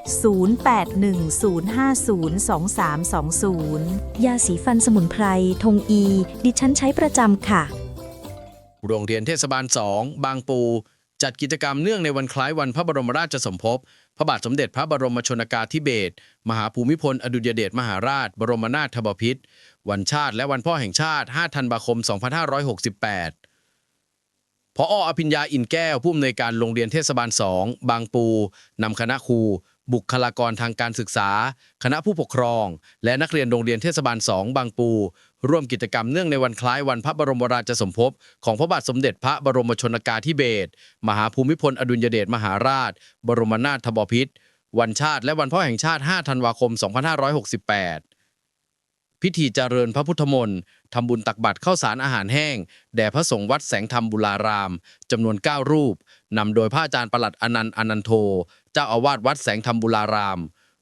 0810502320 ยาสีฟันสมุนไพร ทงอี ดิฉันใช้ประจำค่ะ โรงเรียนเทศบาล 2 บางปู จัดกิจกรรมเนื่องในวันคล้ายวันพระบรมราชสมภพ พระบาทสมเด็จพระบรมชนากาธิเบศร มหาภูมิพล อดุลยเดชมหาราช บรมนาถบพิตร วันชาติและวันพ่อแห่งชาติ 5 ธันวาคม 2568พออภิญญาอินแก้วผู้อำนวยการโรงเรียนเทศบาล 2 บางปูนำคณะครู บุคลากรทางการศึกษา คณะผู้ปกครอง และนักเรียนโรงเรียนเทศบาลสองบางปู ร่วมกิจกรรมเนื่องในวันคล้ายวันพระบรมราชสมภพของพระบาทสมเด็จพระบรมชนกาธิเบศรมหาภูมิพลอดุลยเดชมหาราช บรมนาถบพิตรวันชาติและวันพ่อแห่งชาติ 5 ธันวาคม 2568 พิธีเจริญพระพุทธมนต์ทำบุญตักบาตรข้าวสารอาหารแห้ง แด่พระสงฆ์วัดแสงธรรมบุรารามจำนวน 9 รูปนำโดยพระอาจารย์ประหลัดอนันต์อนันโท เจ้าอาวาสวัดแสงธรรมบุราราม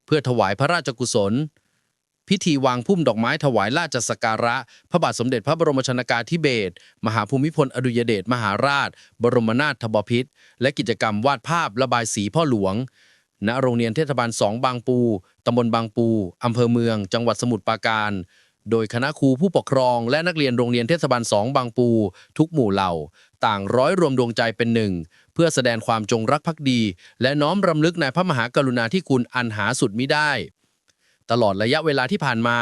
เพื่อถวายพระราชกุศล พิธีวางพุ่มดอกไม้ถวายราชสักการะ พระบาทสมเด็จพระบรมชนากาธิเบศรมหาภูมิพลอดุยเดชมหาราช บรมนาถบพิตรและกิจกรรมวาดภาพระบายสีพ่อหลวง ณโรงเรียนเทศบาล2บางปู ตำบลบางปู อำเภอเมือง จังหวัดสมุทรปราการ โดยคณะครูผู้ปกครองและนักเรียนโรงเรียนเทศบาล2บางปู ทุกหมู่เหล่า ต่างร้อยรวมดวงใจเป็นหนึ่ง เพื่อแสดงความจงรักภักดี และน้อมรำลึกในพระมหากรุณาธิคุณอันหาสุดมิได้ ตลอดระยะเวลาที่ผ่านมา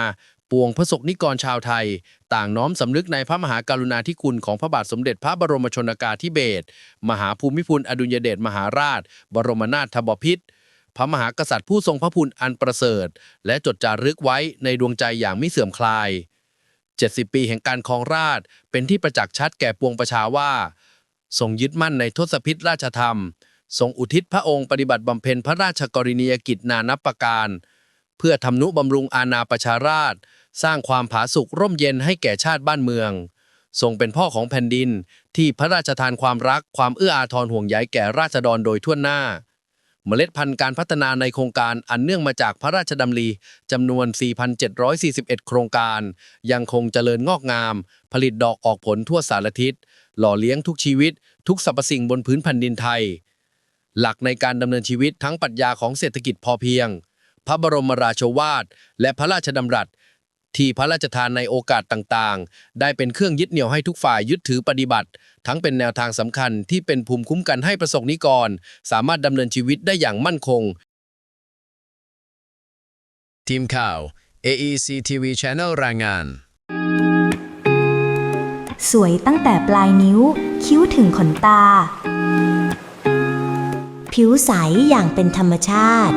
ปวงพระสกนิกรชาวไทย ต่างน้อมสำนึกในพระมหากรุณาธิคุณของพระบาทสมเด็จพระบรมชนากาธิเบศรมหาภูมิพลอดุลยเดชมหาราช บรมนาถบพิตร พระมหากษัตริย์ผู้ทรงพระคุณอันประเสริฐ และจดจารึกไว้ในดวงใจอย่างไม่เสื่อมคลาย 70 ปีแห่งการครองราชเป็นที่ประจักษ์ชัดแก่ปวงประชาว่า ทรงยึดมั่นในทศพิธราชธรรม ทรงอุทิศพระองค์ปฏิบัติบำเพ็ญพระราชกรณียกิจนานับประการ เพื่อทำนุบำรุงอาณาประชาราช สร้างความผาสุกร่มเย็นให้แก่ชาติบ้านเมือง ทรงเป็นพ่อของแผ่นดินที่พระราชทานความรักความเอื้ออาทรห่วงใยแก่ราษฎรโดยทั่วหน้า เมล็ดพันธุ์การพัฒนาในโครงการอันเนื่องมาจากพระราชดำริจำนวน 4,741 โครงการ ยังคงเจริญงอกงาม ผลิตดอกออกผลทั่วสารทิศ หล่อเลี้ยงทุกชีวิต ทุกสรรพสิ่งบนพื้นแผ่นดินไทย หลักในการดำเนินชีวิตทั้งปรัชญาของเศรษฐกิจพอเพียง พระบรมราโชวาท และพระราชดำรัส ที่พระราชทานในโอกาสต่างๆ ได้เป็นเครื่องยึดเหนี่ยวให้ทุกฝ่ายยึดถือปฏิบัติ ทั้งเป็นแนวทางสำคัญที่เป็นภูมิคุ้มกันให้ประสบนิกร สามารถดำเนินชีวิตได้อย่างมั่นคง ทีมข่าว AEC TV Channel รายงาน สวยตั้งแต่ปลายนิ้ว คิ้วถึงขนตา ผิวใสอย่างเป็นธรรมชาติ